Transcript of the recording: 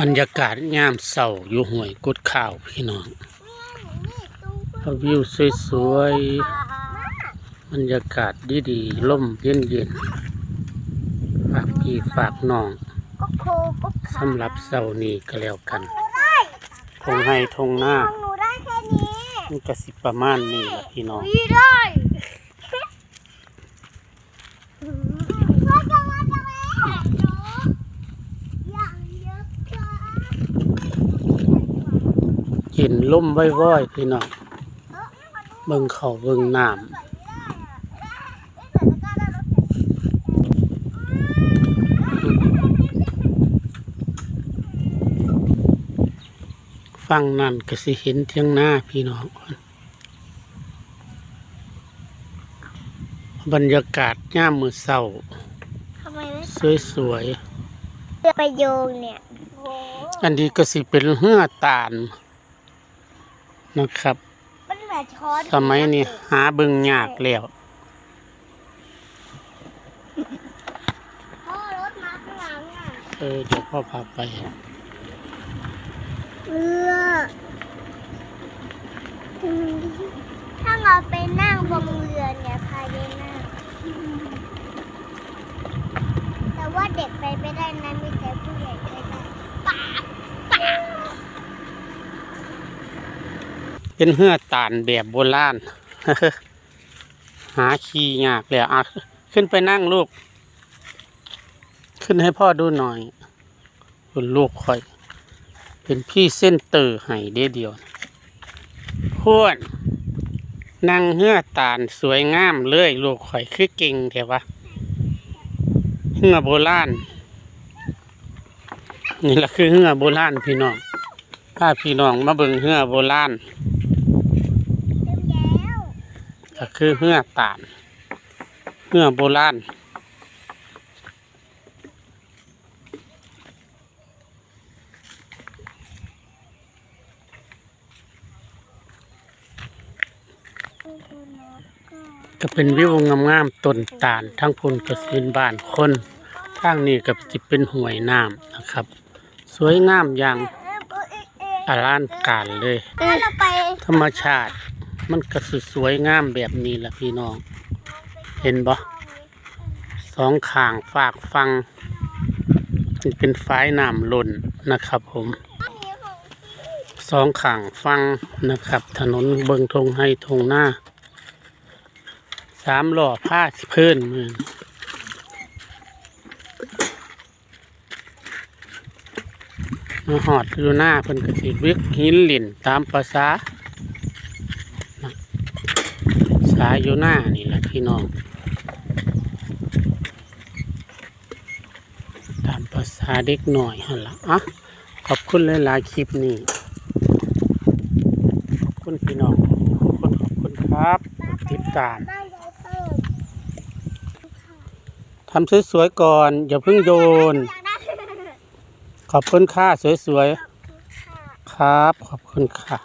บรรยากาศยามเศร้าอยู่ห้วยกุดข้าวพี่น้องเอาวิวสวยๆบรรยากาศดีๆล่มเย็นๆฝากพี่ฝากน้องก็โคก็ขาสำหรับเศร้านี้ก็แล้วกันทงให้ทงหน้าของหนูได้แค่นี้มันก็สิประมาณนี้ล่ะพี่น้อง วีได้ว่าจะมาจะแม่หนูอย่างเยอะค่ะ กินล่มว้อยๆพี่น้องเบิ่งเขาวเบิ่งน้ำฟังนั่นก็สิเห็นเทียงหน้าพี่น้อง บรรยากาศย่ามมือเศร้าทำไมไม่สวยเรือไปโยงเนี่ยโอ้ๆอันนี้ก็สิเป็นเหือตาล นะครับ มันเหมือนช้อนสมัยนี้หาเบิ่งยากแล้วพ่อรถมาข้างหลังอะเออเดี๋ยวพ่อพาไปเรือถ้าเราไปนั่งบนเรือเนี่ยพายได้นั่งแต่ว่าเด็กไปไม่ได้นะมีแต่ผู้ใหญ่ไปได้ปาดปาด เป็นเหือตาลแบบโบราณหาขี้ยากแล้วอะขึ้นไปนั่งลูก ขึ้นให้พ่อดูหน่อยคุณลูกคอย เป็นพี่เส้นเตอร์ให้เดียวเดียวพวนนั่งเหือตาลสวยงามเลยลูกข่อยคือเก่งแถอะวะเหือโบราณนี่แหละคือเหือโบราณพี่น้องถ้าพี่น้องมาเบิ่งเหือโบราณ ก็คือเหือตาลเหือโบราณก็เป็นวิวงามๆต้นตาลทั้งพุ่นก็สิเป็นบ้านคนทางนี้ก็สิเป็นห้วยน้ำนะครับ สวยงามอย่างอลังการเลยถ้าเราไปธรรมชาติ มันก็สิสวยงามแบบนี้แหละพี่น้อง เห็นบ่สองข้างฝากฟังเป็นฝายน้ำล้นนะครับผมสองข้างฟังนะครับ ถนนเบิงทงให้ทงหน้าสามหล้อผ้าเพิ่นมือมาหอดอยู่หน้าเพิ่นก็สิวิกหินหลินตามภาษานะสายอยู่หน้านี่แหละพี่น้อง ตามภาษาเด็กหน่อยหั่นละอะขอบคุณหลายๆคลิปนี้ ขอบคุณพี่น้อง ขอบคุณขอบคุณครับ ติดตามบ้านยายเปิดทำสวยๆก่อน อย่าเพิ่งโยน ขอบคุณค่าสวยๆ ครับ ขอบคุณค่ะ